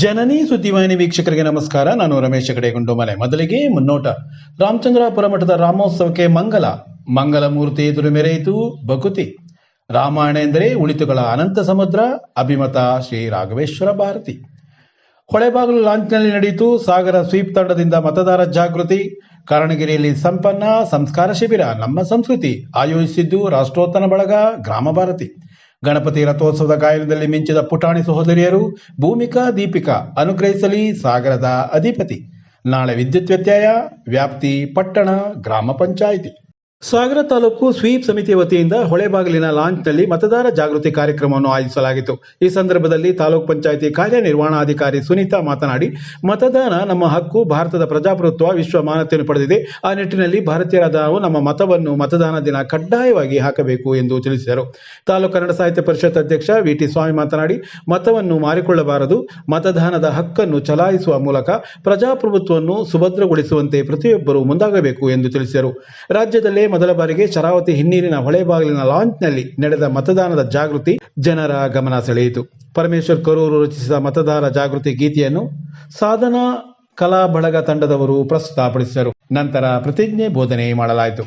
ಜನನಿ ಸುದ್ದಿವಾಹಿನಿ ವೀಕ್ಷಕರಿಗೆ ನಮಸ್ಕಾರ. ನಾನು ರಮೇಶ್ ಕಡೆಗುಂಡು ಮನೆ ಮೊದಲಿಗೆ ಮುನ್ನೋಟ. ರಾಮಚಂದ್ರಾಪುರ ಮಠದ ರಾಮೋತ್ಸವಕ್ಕೆ ಮಂಗಲ. ಮಂಗಲ ಮೂರ್ತಿ ಎದುರು ಮೆರೆಯಿತು ಬಕುತಿ ರಾಮಾಯಣ ಎಂದರೆ ಉಳಿತುಗಳ ಅನಂತ ಸಮುದ್ರ, ಅಭಿಮತ ಶ್ರೀ ರಾಘವೇಶ್ವರ ಭಾರತಿ. ಹೊಳೆಬಾಗಲು ಲಾಂಚ್ನಲ್ಲಿ ನಡೆಯಿತು ಸಾಗರ ಸ್ವೀಪ್ ತಂಡದಿಂದ ಮತದಾರ ಜಾಗೃತಿ. ಕಾರಣಗಿರಿಯಲ್ಲಿ ಸಂಪನ್ನ ಸಂಸ್ಕಾರ ಶಿಬಿರ, ನಮ್ಮ ಸಂಸ್ಕೃತಿ, ಆಯೋಜಿಸಿದ್ದು ರಾಷ್ಟ್ರೋತ್ತನ ಬಳಗ, ಗ್ರಾಮ ಭಾರತಿ. ಗಣಪತಿ ರಥೋತ್ಸವದ ಗಾಯನದಲ್ಲಿ ಮಿಂಚಿದ ಪುಟಾಣಿ ಸಹೋದರಿಯರು ಭೂಮಿಕಾ ದೀಪಿಕಾ ಅನುಗ್ರಹಿಸಲಿ ಸಾಗರದ ಅಧಿಪತಿ. ನಾಳೆ ವಿದ್ಯುತ್ ವ್ಯತ್ಯಯ, ವ್ಯಾಪ್ತಿ ಪಟ್ಟಣ, ಗ್ರಾಮ ಪಂಚಾಯಿತಿ. ಸಾಗರ ತಾಲೂಕು ಸ್ವೀಪ್ ಸಮಿತಿ ವತಿಯಿಂದ ಹೊಳೆಬಾಗಿಲಿನ ಲಾಂಚ್ನಲ್ಲಿ ಮತದಾರ ಜಾಗೃತಿ ಕಾರ್ಯಕ್ರಮವನ್ನು ಆಯೋಜಿಸಲಾಗಿತ್ತು. ಈ ಸಂದರ್ಭದಲ್ಲಿ ತಾಲೂಕು ಪಂಚಾಯಿತಿ ಕಾರ್ಯನಿರ್ವಹಣಾಧಿಕಾರಿ ಸುನೀತಾ ಮಾತನಾಡಿ, ಮತದಾನ ನಮ್ಮ ಹಕ್ಕು, ಭಾರತದ ಪ್ರಜಾಪ್ರಭುತ್ವ, ವಿಶ್ವ ಮಾನ್ಯತೆಯನ್ನು ಪಡೆದಿದೆ. ಆ ನಿಟ್ಟಿನಲ್ಲಿ ಭಾರತೀಯರಾದ ನಾವು ನಮ್ಮ ಮತವನ್ನು ಮತದಾನ ದಿನ ಕಡ್ಡಾಯವಾಗಿ ಹಾಕಬೇಕು ಎಂದು ತಿಳಿಸಿದರು. ತಾಲೂಕು ಕನ್ನಡ ಸಾಹಿತ್ಯ ಪರಿಷತ್ ಅಧ್ಯಕ್ಷ ವಿಟಿ ಸ್ವಾಮಿ ಮಾತನಾಡಿ, ಮತವನ್ನು ಮಾರಿಕೊಳ್ಳಬಾರದು. ಮತದಾನದ ಹಕ್ಕನ್ನು ಚಲಾಯಿಸುವ ಮೂಲಕ ಪ್ರಜಾಪ್ರಭುತ್ವವನ್ನು ಸುಭದ್ರಗೊಳಿಸುವಂತೆ ಪ್ರತಿಯೊಬ್ಬರು ಮುಂದಾಗಬೇಕು ಎಂದು ತಿಳಿಸಿದರು. ರಾಜ್ಯದಲ್ಲೇ ಮೊದಲ ಬಾರಿಗೆ ಶರಾವತಿ ಹಿನ್ನೀರಿನ ಹೊಳೆಬಾಗಿಲಿನ ಲಾಂಚ್ನಲ್ಲಿ ನಡೆದ ಮತದಾನದ ಜಾಗೃತಿ ಜನರ ಗಮನ ಸೆಳೆಯಿತು. ಪರಮೇಶ್ವರ್ ಕರೂರು ರಚಿಸಿದ ಮತದಾರ ಜಾಗೃತಿ ಗೀತೆಯನ್ನು ಸಾಧನಾ ಕಲಾ ಬಳಗ ತಂಡದವರು ಪ್ರಸ್ತುತಪಡಿಸಿದರು ನಂತರ ಪ್ರತಿಜ್ಞೆ ಬೋಧನೆ ಮಾಡಲಾಯಿತು.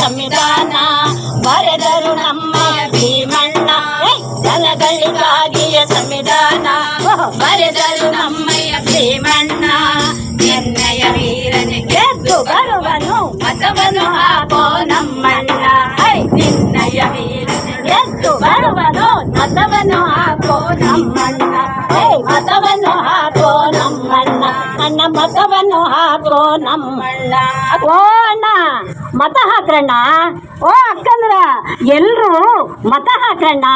ಸಂವಿಧಾನ ಮತವನ್ನು ಹಾಕೋ ನಮ್ಮಣ್ಣ ಓ ಅಣ್ಣ, ಮತ ಹಾಕ್ರಣ್ಣ. ಓ ಅಕ್ಕಂದ್ರ, ಎಲ್ರು ಮತ ಹಾಕ್ರಣ್ಣ.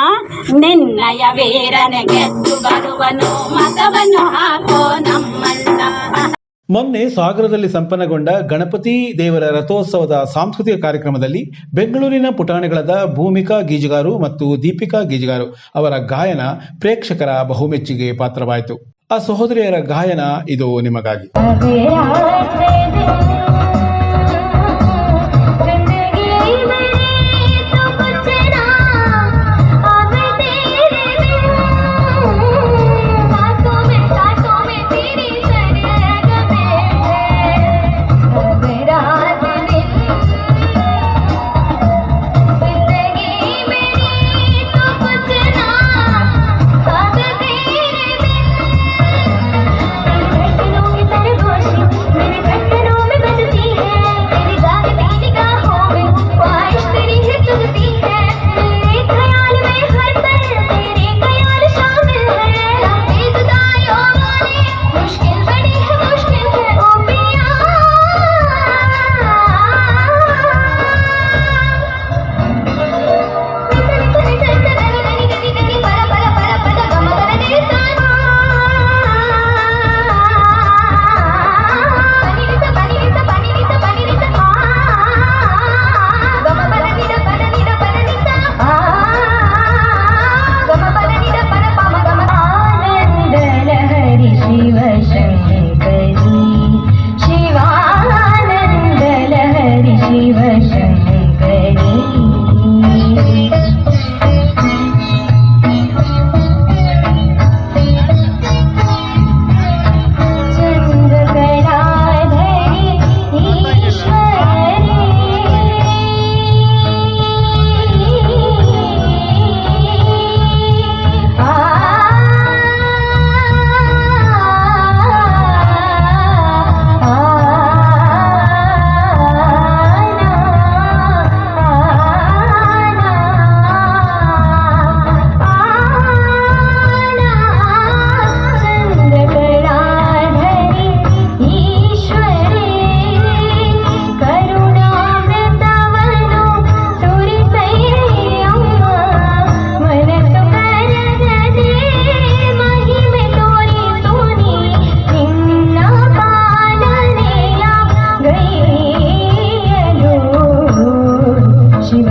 ನಿನ್ನಯ ವೀರನೆ ಗೆದ್ದು ಬರುವನು, ಮತವನ್ನು ಹಾಕೋ ನಮ್ಮಣ್ಣ ಮೊನ್ನೆ ಸಾಗರದಲ್ಲಿ ಸಂಪನ್ನಗೊಂಡ ಗಣಪತಿ ದೇವರ ರಥೋತ್ಸವದ ಸಾಂಸ್ಕೃತಿಕ ಕಾರ್ಯಕ್ರಮದಲ್ಲಿ ಬೆಂಗಳೂರಿನ ಪುಟಾಣಿಗಳಾದ ಭೂಮಿಕಾ ಗೀಜುಗಾರು ಮತ್ತು ದೀಪಿಕಾ ಗೀಜುಗಾರು ಅವರ ಗಾಯನ ಪ್ರೇಕ್ಷಕರ ಬಹುಮೆಚ್ಚುಗೆ ಪಾತ್ರವಾಯಿತು. ಆ ಸಹೋದರಿಯರ ಗಾಯನ ಇದು ನಿಮಗಾಗಿ.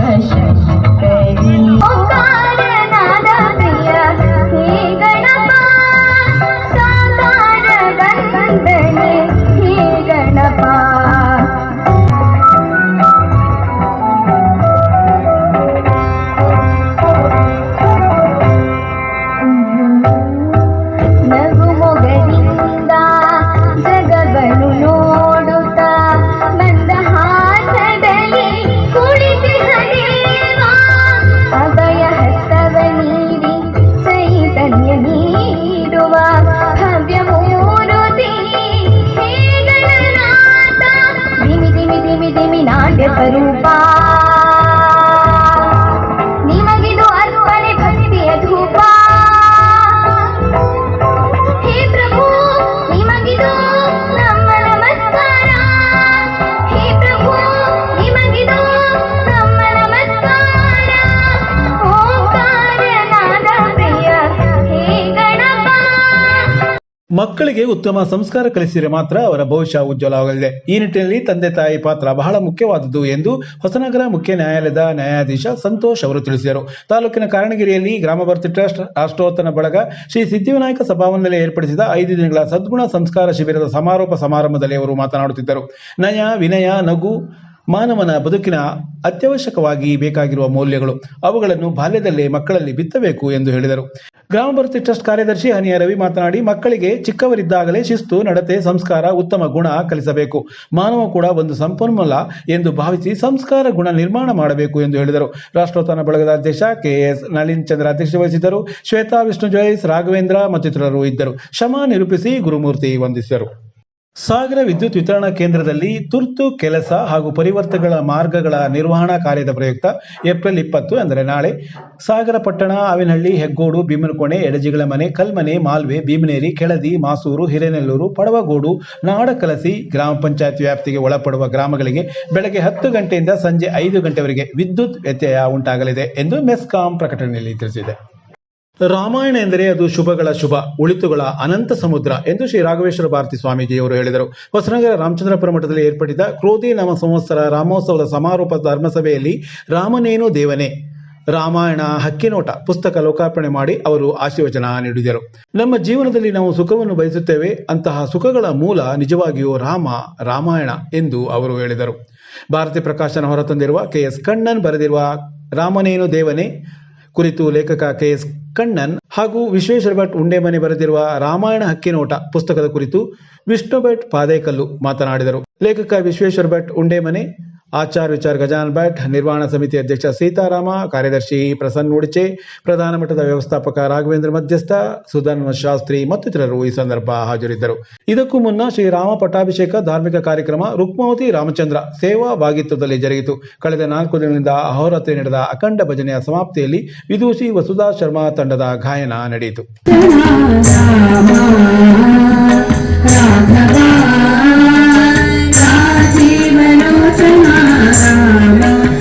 passion. ಮಕ್ಕಳಿಗೆ ಉತ್ತಮ ಸಂಸ್ಕಾರ ಕಲಿಸಿದರೆ ಮಾತ್ರ ಅವರ ಭವಿಷ್ಯ ಉಜ್ವಲವಾಗಲಿದೆ. ಈ ನಿಟ್ಟಿನಲ್ಲಿ ತಂದೆ ತಾಯಿ ಪಾತ್ರ ಬಹಳ ಮುಖ್ಯವಾದುದು ಎಂದು ಹೊಸನಗರ ಮುಖ್ಯ ನ್ಯಾಯಾಲಯದ ನ್ಯಾಯಾಧೀಶ ಸಂತೋಷ್ ಅವರು ತಿಳಿಸಿದರು. ತಾಲೂಕಿನ ಕಾರಣಗಿರಿಯಲ್ಲಿ ಗ್ರಾಮ ಭರ್ತಿ ಟ್ರಸ್ಟ್ ರಾಷ್ಟ್ರೋತ್ತನ ಬಳಗ ಶ್ರೀ ಸಿದ್ಧಿವಿನಾಯಕ ಸಭಾವನದಲ್ಲಿ ಏರ್ಪಡಿಸಿದ ಐದು ದಿನಗಳ ಸದ್ಗುಣ ಸಂಸ್ಕಾರ ಶಿಬಿರದ ಸಮಾರೋಪ ಸಮಾರಂಭದಲ್ಲಿ ಅವರು ಮಾತನಾಡುತ್ತಿದ್ದರು. ನಯ, ವಿನಯ, ನಗು ಮಾನವನ ಬದುಕಿನ ಅತ್ಯವಶ್ಯಕವಾಗಿ ಬೇಕಾಗಿರುವ ಮೌಲ್ಯಗಳು, ಅವುಗಳನ್ನು ಬಾಲ್ಯದಲ್ಲೇ ಮಕ್ಕಳಲ್ಲಿ ಬಿತ್ತಬೇಕು ಎಂದು ಹೇಳಿದರು. ಗ್ರಾಮ ಭರ್ತಿ ಟ್ರಸ್ಟ್ ಕಾರ್ಯದರ್ಶಿ ಹನಿಯ ರವಿ ಮಾತನಾಡಿ, ಮಕ್ಕಳಿಗೆ ಚಿಕ್ಕವರಿದ್ದಾಗಲೇ ಶಿಸ್ತು, ನಡತೆ, ಸಂಸ್ಕಾರ, ಉತ್ತಮ ಗುಣ ಕಲಿಸಬೇಕು. ಮಾನವ ಕೂಡ ಒಂದು ಸಂಪನ್ಮೂಲ ಎಂದು ಭಾವಿಸಿ ಸಂಸ್ಕಾರ ಗುಣ ನಿರ್ಮಾಣ ಮಾಡಬೇಕು ಎಂದು ಹೇಳಿದರು. ರಾಷ್ಟ್ರೋತ್ಥಾನ ಬಳಗದ ಅಧ್ಯಕ್ಷ ಕೆಎಸ್ ನಳಿನ್ ಚಂದ್ರ ಅಧ್ಯಕ್ಷತೆ ವಹಿಸಿದ್ದರು. ಶ್ವೇತಾ, ವಿಷ್ಣು ಜೋಯಿಸ್ ರಾಘವೇಂದ್ರ ಮತ್ತಿತರರು ಇದ್ದರು. ಶಮ ನಿರೂಪಿಸಿ ಗುರುಮೂರ್ತಿ ವಂದಿಸಿದರು. ಸಾಗರ ವಿದ್ಯುತ್ ವಿತರಣಾ ಕೇಂದ್ರದಲ್ಲಿ ತುರ್ತು ಕೆಲಸ ಹಾಗೂ ಪರಿವರ್ತಗಳ ಮಾರ್ಗಗಳ ನಿರ್ವಹಣಾ ಕಾರ್ಯದ ಪ್ರಯುಕ್ತ ಏಪ್ರಿಲ್ ಇಪ್ಪತ್ತು, ಅಂದರೆ ನಾಳೆ, ಸಾಗರ ಪಟ್ಟಣ, ಆವಿನಹಳ್ಳಿ, ಹೆಗ್ಗೋಡು ಭೀಮನಕೋಣೆ ಎಡಜಿಗಳ ಮನೆ, ಕಲ್ಮನೆ, ಮಾಲ್ವೆ, ಭೀಮನೇರಿ, ಕೆಳದಿ, ಮಾಸೂರು, ಹಿರೇನೆಲ್ಲೂರು, ಪಡವಗೋಡು, ನಾಡಕಲಸಿ ಗ್ರಾಮ ಪಂಚಾಯತ್ ವ್ಯಾಪ್ತಿಗೆ ಒಳಪಡುವ ಗ್ರಾಮಗಳಿಗೆ ಬೆಳಗ್ಗೆ ಹತ್ತು ಗಂಟೆಯಿಂದ ಸಂಜೆ ಐದು ಗಂಟೆವರೆಗೆ ವಿದ್ಯುತ್ ವ್ಯತ್ಯಯ ಉಂಟಾಗಲಿದೆ ಎಂದು ಮೆಸ್ಕಾಂ ಪ್ರಕಟಣೆಯಲ್ಲಿ ತಿಳಿಸಿದೆ. ರಾಮಾಯಣ ಎಂದರೆ ಅದು ಶುಭಗಳ ಶುಭ, ಉಳಿತುಗಳ ಅನಂತ ಸಮುದ್ರ ಎಂದು ಶ್ರೀ ರಾಘವೇಶ್ವರ ಭಾರತಿ ಸ್ವಾಮೀಜಿಯವರು ಹೇಳಿದರು. ಹೊಸನಗರ ರಾಮಚಂದ್ರಪುರ ಮಠದಲ್ಲಿ ಏರ್ಪಟ್ಟಿದ್ದ ಕ್ರೋಧಿ ನಮ ಸಂವತ್ಸರ ರಾಮೋತ್ಸವದ ಸಮಾರೋಪ ಧರ್ಮಸಭೆಯಲ್ಲಿ ರಾಮನೇನು ದೇವನೇ, ರಾಮಾಯಣ ಹಕ್ಕಿನೋಟ ಪುಸ್ತಕ ಲೋಕಾರ್ಪಣೆ ಮಾಡಿ ಅವರು ಆಶೀರ್ವಚನ ನೀಡಿದರು. ನಮ್ಮ ಜೀವನದಲ್ಲಿ ನಾವು ಸುಖವನ್ನು ಬಯಸುತ್ತೇವೆ, ಅಂತಹ ಸುಖಗಳ ಮೂಲ ನಿಜವಾಗಿಯೂ ರಾಮ, ರಾಮಾಯಣ ಎಂದು ಅವರು ಹೇಳಿದರು. ಭಾರತಿ ಪ್ರಕಾಶನ ಹೊರತಂದಿರುವ ಕೆ ಎಸ್ ಕಣ್ಣನ್ ಬರೆದಿರುವ ರಾಮನೇನು ದೇವನೇ ಕುರಿತು ಲೇಖಕ ಕೆಎಸ್ ಕಣ್ಣನ್ ಹಾಗೂ ವಿಶ್ವೇಶ್ವರ ಭಟ್ ಉಂಡೆಮನೆ ಬರೆದಿರುವ ರಾಮಾಯಣ ಹಕ್ಕಿನೋಟ ಪುಸ್ತಕದ ಕುರಿತು ವಿಷ್ಣು ಭಟ್ ಪಾದೇಕಲ್ಲು ಮಾತನಾಡಿದರು. ಲೇಖಕ ವಿಶ್ವೇಶ್ವರ ಭಟ್ ಉಂಡೆಮನೆ ಆಚಾರ್ ವಿಚಾರ್ ಗಜಾನ್ ಭಟ್ ನಿರ್ವಹಣಾ ಸಮಿತಿ ಅಧ್ಯಕ್ಷ ಸೀತಾರಾಮ, ಕಾರ್ಯದರ್ಶಿ ಪ್ರಸನ್ನ ಉಡಿಚೆ, ಪ್ರಧಾನ ಮಟ್ಟದ ವ್ಯವಸ್ಥಾಪಕ ರಾಘವೇಂದ್ರ ಮಧ್ಯಸ್ಥ ಸುಧನ್ವ ಶಾಸ್ತ್ರಿ ಮತ್ತಿತರರು ಈ ಸಂದರ್ಭ ಹಾಜರಿದ್ದರು. ಇದಕ್ಕೂ ಮುನ್ನ ಶ್ರೀರಾಮ ಪಟ್ಟಾಭಿಷೇಕ ಧಾರ್ಮಿಕ ಕಾರ್ಯಕ್ರಮ ರುಕ್ಮಾವತಿ ರಾಮಚಂದ್ರ ಸೇವಾ ಭಾಗಿತ್ವದಲ್ಲಿ ಜರುಗಿತು. ಕಳೆದ ನಾಲ್ಕು ದಿನಗಳಿಂದ ಅಹೋರಾತ್ರಿ ನಡೆದ ಅಖಂಡ ಭಜನೆಯ ಸಮಾಪ್ತಿಯಲ್ಲಿ ವಿದೂಷಿ ವಸುಧಾ ಶರ್ಮಾ ತಂಡದ ಗಾಯನ ನಡೆಯಿತು. na na.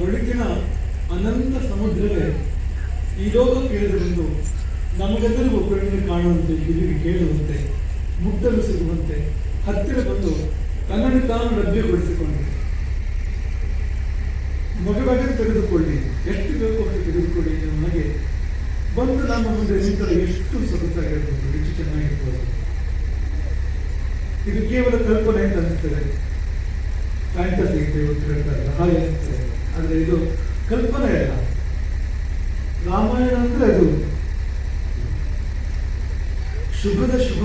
ಬೆಳಕಿನ ಅನಂತ ಸಮುದ್ರವೇ ಈ ಲೋಕ ಕೇಳಿದ ಬಂದು ನಮಗೆಲ್ಲರಿಗೂ ಕಣ್ಣಿಗೆ ಕಾಣುವಂತೆ ಕಿವಿಗೆ ಕೇಳುವಂತೆ ಮುಟ್ಟಲು ಸಿಗುವಂತೆ ಹತ್ತಿರ ಬಂದು ತನ್ನನ್ನು ತಾನು ಲಭ್ಯಗೊಳಿಸಿಕೊಂಡು ಮಗವಾಗಿ ತೆಗೆದುಕೊಳ್ಳಿ, ಎಷ್ಟು ಬೇಕು ಅಂತ ತೆಗೆದುಕೊಳ್ಳಿ ನಮಗೆ ಬಂದು ನಮ್ಮ ಮುಂದೆ ನಿಂತರೆ ಎಷ್ಟು ಸೊಗಸಾಗಿರ್ಬೋದು, ಎಷ್ಟು ಚೆನ್ನಾಗಿರ್ಬೋದು. ಇದು ಕೇವಲ ಕಲ್ಪನೆ ಅಂತ ಅನಿಸ್ತದೆ. ಫ್ಯಾಂಟಸಿ ಅಂತ ಇವತ್ತು ಹೇಳ್ತಾರೆ ಹಾಗೆ ಆದರೆ ಇದು ಕಲ್ಪನೆ ಅಲ್ಲ. ರಾಮಾಯಣ ಅಂದ್ರೆ ಅದು ಶುಭದ ಶುಭ,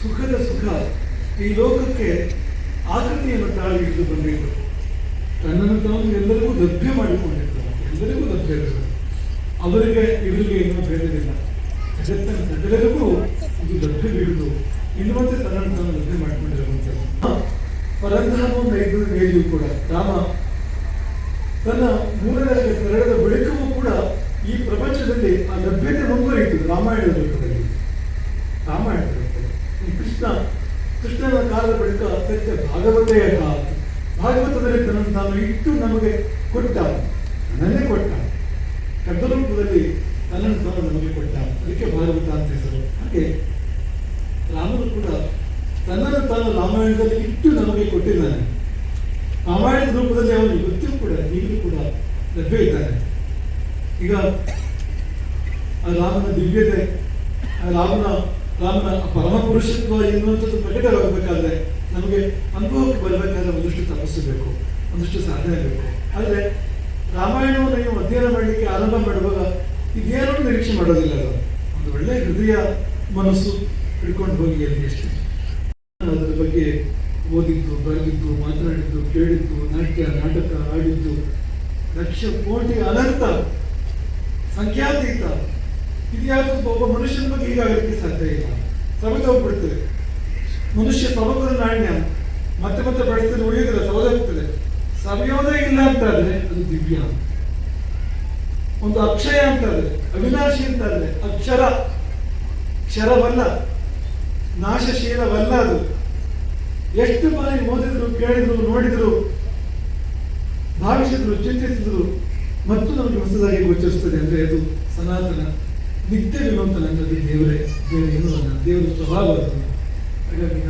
ಸುಖದ ಸುಖ. ಈ ಲೋಕಕ್ಕೆ ಆಕೃತಿಯನ್ನು ತಾಳಿ ಹಿಡಿದು ಬಂದಿದ್ದು ತನ್ನನ್ನು ತಾನು ಎಲ್ಲರಿಗೂ ಲಭ್ಯ ಮಾಡಿಕೊಂಡಿರ್ತಾರೆ ಎಲ್ಲರಿಗೂ ಲಭ್ಯ ಇರ್ತದೆ ಅವರಿಗೆ ಇವರಿಗೆ ಏನೂ ಭೇದವಿಲ್ಲ. ಜಗತ್ತಿನ ಸಕಲರಿಗೂ ಇದು ಲಭ್ಯವಿರುವುದು. ಹಿಡಿದು ಇನ್ನುವಂತೆ ತನ್ನನ್ನು ತಾನು ಲಭ್ಯ ಪರಂಧಾಮವನ್ನು ಐದು ಮೇಲಿಯೂ ಕೂಡ ರಾಮ ತನ್ನ ಮೂರನೇ ತೆರಳದ ಬಳಿಕವೂ ಕೂಡ ಈ ಪ್ರಪಂಚದಲ್ಲಿ ಆ ಲಭ್ಯತೆ ಮುಂದುವರಿಯಿತು. ರಾಮಾಯಣದ ರೂಪದಲ್ಲಿ. ರಾಮಾಯಣದ ರೂಪದಲ್ಲಿ. ಕೃಷ್ಣ, ಕೃಷ್ಣನ ಕಾಲದ ಬಳಿಕ ಅತ್ಯಂತ ಭಾಗವತೆಯ ಕಾಲ ಭಾಗವತದಲ್ಲಿ ತನ್ನನ್ನು ತಾನು ಇಟ್ಟು ನಮಗೆ ಕೊಟ್ಟ ನನ್ನೇ ಕೊಟ್ಟ ಕಡ್ಡ ರೂಪದಲ್ಲಿ ತನ್ನನ್ನು ತಾನು ನಮಗೆ ಕೊಟ್ಟ ಅದಕ್ಕೆ ಭಾಗವತ ಅಂತ ಹೆಸರು. ಹಾಗೆ ತಾನು ರಾಮಾಯಣದಲ್ಲಿ ಇಟ್ಟು ನಮಗೆ ಕೊಟ್ಟಿದ್ದಾನೆ ರಾಮಾಯಣದ ರೂಪದಲ್ಲಿ ಅವನು ಇವತ್ತಿಗೂ ಕೂಡ, ಈಗಲೂ ಕೂಡ ಲಭ್ಯ ಇದ್ದಾನೆ. ಈಗ ಆ ರಾಮನ ದಿವ್ಯತೆ ರಾಮನ ರಾಮನ ಪರಮ ಪುರುಷತ್ವ ಎನ್ನುವಂಥದ್ದು ಪ್ರಕಟವಾಗಬೇಕಾದ್ರೆ ನಮಗೆ ಅನುಭವಕ್ಕೆ ಬರಬೇಕಾದ್ರೆ ಒಂದಷ್ಟು ತಪಸ್ಸು ಬೇಕು, ಒಂದಷ್ಟು ಸಾಧನೆ ಬೇಕು. ಆದರೆ ರಾಮಾಯಣವನ್ನು ನೀವು ಅಧ್ಯಯನ ಮಾಡಲಿಕ್ಕೆ ಆರಂಭ ಮಾಡುವಾಗ ಇದೇನೂ ನಿರೀಕ್ಷೆ ಮಾಡೋದಿಲ್ಲ ಅದು. ಒಂದು ಒಳ್ಳೆಯ ಹೃದಯ ಮನಸ್ಸು ಹಿಡ್ಕೊಂಡು ಹೋಗಿ ಅಲ್ಲಿ ಅದರ ಬಗ್ಗೆ ಓದಿದ್ದು, ಬರೆದಿದ್ದು, ಮಾತನಾಡಿದ್ದು, ಕೇಳಿದ್ದು, ನಾಟ್ಯ, ನಾಟಕ ಆಡಿದ್ದು ಲಕ್ಷ ಕೋಟಿ ಅನಂತ ಸಂಖ್ಯಾತೀತ. ಇತಿಹಾಸ ಒಬ್ಬ ಮನುಷ್ಯನ ಬಗ್ಗೆ ಹೀಗಾಗಲಿಕ್ಕೆ ಸಾಧ್ಯ ಇಲ್ಲ. ಸಮಗ್ರ ಹೋಗ್ಬಿಡ್ತದೆ. ಮನುಷ್ಯ ಸಮಗ್ರ ನಾಣ್ಯ. ಮತ್ತೆ ಮತ್ತೆ ಬಳಸಿದ್ರೆ ಉಳಿಯೋದಿಲ್ಲ ಸವದಾಗ್ತದೆ ಸವಿಯೋದೇ ಇಲ್ಲ ಅಂತಾದ್ರೆ ಅದು ದಿವ್ಯ. ಒಂದು ಅಕ್ಷಯ ಅಂತಾದ್ರೆ, ಅವಿನಾಶಿ ಅಂತಾದ್ರೆ, ಅಕ್ಷರ. ಕ್ಷರವಲ್ಲ. ನಾಶಶೀಲವಲ್ಲ ಅದು. ಎಷ್ಟು ಬಾರಿ ಓದಿದ್ರು ಕೇಳಿದ್ರು, ನೋಡಿದ್ರು, ಭಾವಿಸಿದ್ರು, ಚಿಂತಿಸಿದ್ರು, ಮತ್ತು ನಮಗೆ ಹೊಸದಾಗಿ ಗೋಚರಿಸ್ತದೆ ಅಂದ್ರೆ ಅದು ಸನಾತನ ನಿತ್ಯ ವಿನೂತನ ಅನ್ನೋದು ದೇವರೇ. ಬೇರೆ ಅಲ್ಲ. ದೇವರ ಸ್ವಭಾವ ಹಾಗಾಗಿ